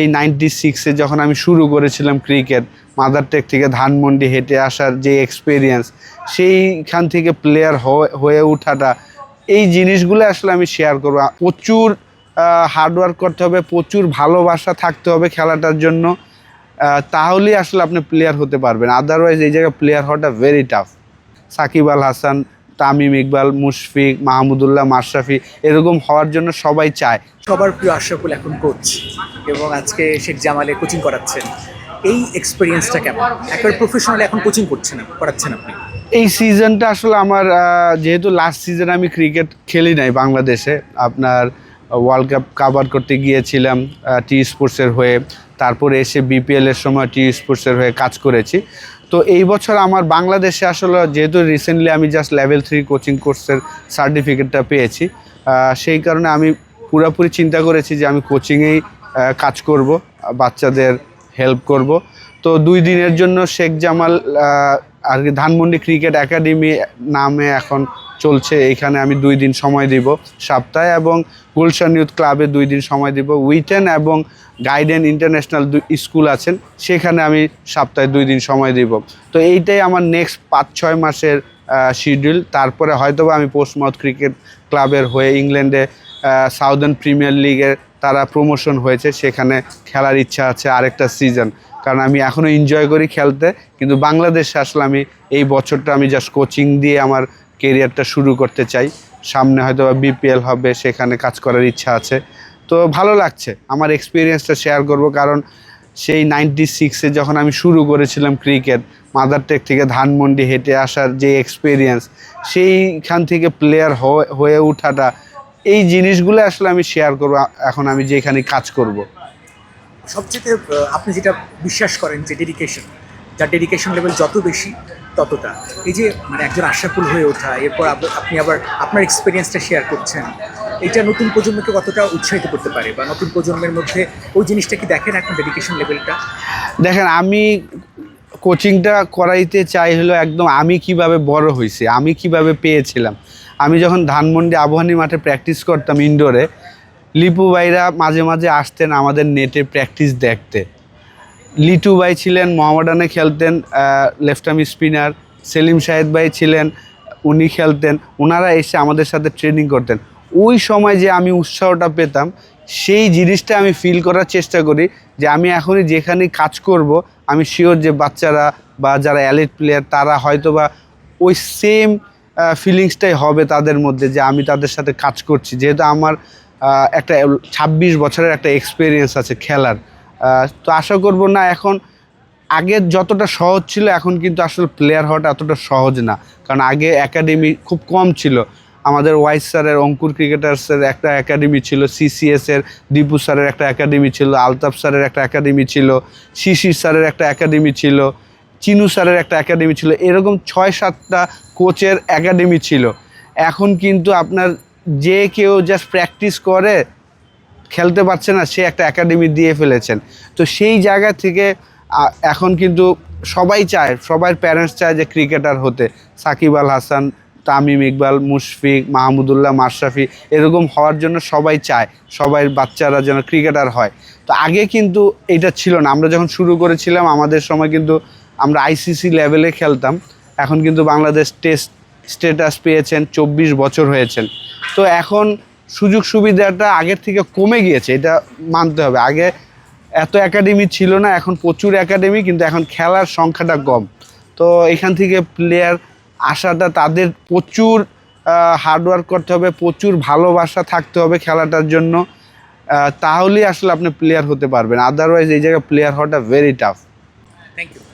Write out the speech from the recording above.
এই নাইনটি সিক্সে যখন আমি শুরু করেছিলাম ক্রিকেট মাদারটেক থেকে ধানমন্ডি হেঁটে আসার যে এক্সপিরিয়েন্স সেইখান থেকে প্লেয়ার হয়ে ওঠাটা, এই জিনিসগুলো আসলে আমি শেয়ার করব। প্রচুর হার্ডওয়ার্ক করতে হবে, প্রচুর ভালোবাসা থাকতে হবে খেলাটার জন্য তাহলেই আসলে আপনি প্লেয়ার হতে পারবেন। আদারওয়াইজ এই জায়গায় প্লেয়ার হওয়াটা ভেরি টাফ সাকিব আল হাসান তামিম ইকবাল মুশফিক মাহমুদুল্লাহ মাশরাফি এরকম হওয়ার জন্য সবাই চায়। সবার প্রিয় আশরাফুল এখন কোচ এবং আজকে শেখ জামালে কোচিং করাচ্ছেন। এই এক্সপিরিয়েন্সটা কেমন? একবার প্রফেশনাল এখন কোচিং করছেন করাচ্ছেন আপনি? এই সিজনটা আসলে আমার যেহেতু লাস্ট সিজন আমি ক্রিকেট খেলি নাই বাংলাদেশে আপনার ওয়ার্ল্ড কাপ কাভার করতে গিয়েছিলাম টি স্পোর্টসের হয়ে। তারপরে এসে বিপিএল এর সময় টি স্পোর্টসের হয়ে কাজ করেছি। তো এই বছর আমার বাংলাদেশে আসলে যেহেতু রিসেন্টলি আমি জাস্ট লেভেল থ্রি কোচিং কোর্সের সার্টিফিকেটটা পেয়েছি সেই কারণে আমি পুরোপুরি চিন্তা করেছি যে আমি কোচিংয়েই কাজ করব, বাচ্চাদের হেল্প করব। তো দুই দিনের জন্য শেখ জামাল আর কি ধানমন্ডি ক্রিকেট একাডেমি নামে এখন চলছে, এইখানে আমি দুই দিন সময় দিব সপ্তাহে এবং গুলশান ইউথ ক্লাবে দুই দিন সময় দিব। উইটেন এবং গাইডেন ইন্টারন্যাশনাল স্কুল আছেন, সেখানে আমি সপ্তাহে দুই দিন সময় দিব। তো এইটাই আমার নেক্সট পাঁচ, ছয় মাসের শিডিউল তারপরে হয়তোবা আমি পোস্টমাউথ ক্রিকেট ক্লাবের হয়ে ইংল্যান্ডে সাউদার্ন প্রিমিয়ার লিগের তারা প্রমোশন হয়েছে, সেখানে খেলার ইচ্ছা আছে আরেকটা সিজন কারণ আমি এখনও এনজয় করি খেলতে, কিন্তু বাংলাদেশে আসলে আমি এই বছরটা আমি জাস্ট কোচিং দিয়ে আমার কেরিয়ারটা শুরু করতে চাই। সামনে হয়তো বা বিপিএল হবে, সেখানে কাজ করার ইচ্ছা আছে। তো ভালো লাগছে, আমার এক্সপিরিয়েন্সটা শেয়ার করব কারণ সেই নাইনটি সিক্সে যখন আমি শুরু করেছিলাম ক্রিকেট মাদারটেক থেকে ধানমন্ডি হেঁটে আসার যে এক্সপিরিয়েন্স সেইখান থেকে প্লেয়ার হয়ে ওঠাটা, এই জিনিসগুলো আসলে আমি শেয়ার করব এখন আমি যেখানে কাজ করব। সবচেয়ে আপনি যেটা বিশ্বাস করেন যে ডেডিকেশন যার ডেডিকেশন লেভেল যত বেশি ততটা। এই যে মানে একজন আশাফুল হয়ে ওঠা, এরপর আপনি আবার আপনার এক্সপিরিয়েন্সটা শেয়ার করছেন, এটা নতুন প্রজন্মকে কতটা উৎসাহিত করতে পারে? বা নতুন প্রজন্মের মধ্যে ওই জিনিসটা কি দেখেন এখন ডেডিকেশন লেভেলটা দেখেন, আমি কোচিংটা করাইতে চাই হলো একদম আমি কীভাবে বড় হয়েছি আমি কীভাবে পেয়েছিলাম। আমি যখন ধানমন্ডি আবহানী মাঠে প্র্যাকটিস করতাম ইনডোরে লিপু ভাইরা মাঝে মাঝে আসতেন আমাদের নেটে প্র্যাকটিস দেখতে। লিটু ভাই ছিলেন মোহামেডানে খেলতেন left arm spinner Selim Shahed ভাই ছিলেন, উনি খেলতেন ওনারা এসে আমাদের সাথে ট্রেনিং করতেন। ওই সময় যে আমি উৎসাহটা পেতাম, সেই জিনিসটা আমি ফিল করার চেষ্টা করি যে আমি এখনই যেখানে কাজ করব, আমি শিওর যে বাচ্চারা বা যারা অ্যালিট প্লেয়ার তারা হয়তো বা ওই সেম ফিলিংসটাই হবে তাদের মধ্যে যে আমি তাদের সাথে কাজ করছি। যেহেতু আমার একটা ছাব্বিশ বছরের একটা এক্সপিরিয়েন্স আছে খেলার। তো আশা করব না, এখন আগের যতটা সহজ ছিল, এখন কিন্তু আসলে প্লেয়ার হওয়াটা এতটা সহজ না। কারণ আগে একাডেমি খুব কম ছিল। আমাদের ওয়াইস স্যারের, অঙ্কুর ক্রিকেটার্সের একটা একাডেমি ছিল সিসিএস এর, দীপু স্যারের একটা একাডেমি ছিল, আলতাফ স্যারের একটা একাডেমি ছিল, শিশির স্যারের একটা একাডেমি ছিল, চিনু স্যারের একটা একাডেমি ছিল, এরকম ছয় সাতটা কোচের একাডেমি ছিল। এখন কিন্তু আপনার যে কেউ জাস্ট প্র্যাকটিস করে খেলতে পারছে না, সে একটা একাডেমি দিয়ে ফেলেছেন। তো সেই জায়গা থেকে এখন কিন্তু সবাই চায়, সবার প্যারেন্টস চায় যে ক্রিকেটার হতে। সাকিব আল হাসান, তামিম ইকবাল, মুশফিক মাহমুদুল্লাহ মাশরাফি, এরকম হওয়ার জন্য সবাই চায়, সবাই বাচ্চারা যেন ক্রিকেটার হয়। তো আগে কিন্তু এটা ছিল না। আমরা যখন শুরু করেছিলাম, আমাদের সময় কিন্তু আমরা আইসিসি লেভেলে খেলতাম। এখন কিন্তু বাংলাদেশ টেস্ট স্টেটাস পেয়েছেন, চব্বিশ বছর হয়েছেন। তো এখন সুযোগ সুবিধাটা আগের থেকে কমে গিয়েছে, এটা মানতে হবে। আগে এত একাডেমি ছিল না, এখন প্রচুর একাডেমি কিন্তু এখন খেলার সংখ্যাটা কম। তো এখান থেকে প্লেয়ার আসাটা, তাদের প্রচুর হার্ডওয়ার্ক করতে হবে, প্রচুর ভালোবাসা থাকতে হবে খেলাটার জন্য। তাহলেই আসলে আপনি প্লেয়ার হতে পারবেন। আদারওয়াইজ এই জায়গায় প্লেয়ার হওয়াটা ভেরি টাফ থ্যাংক ইউ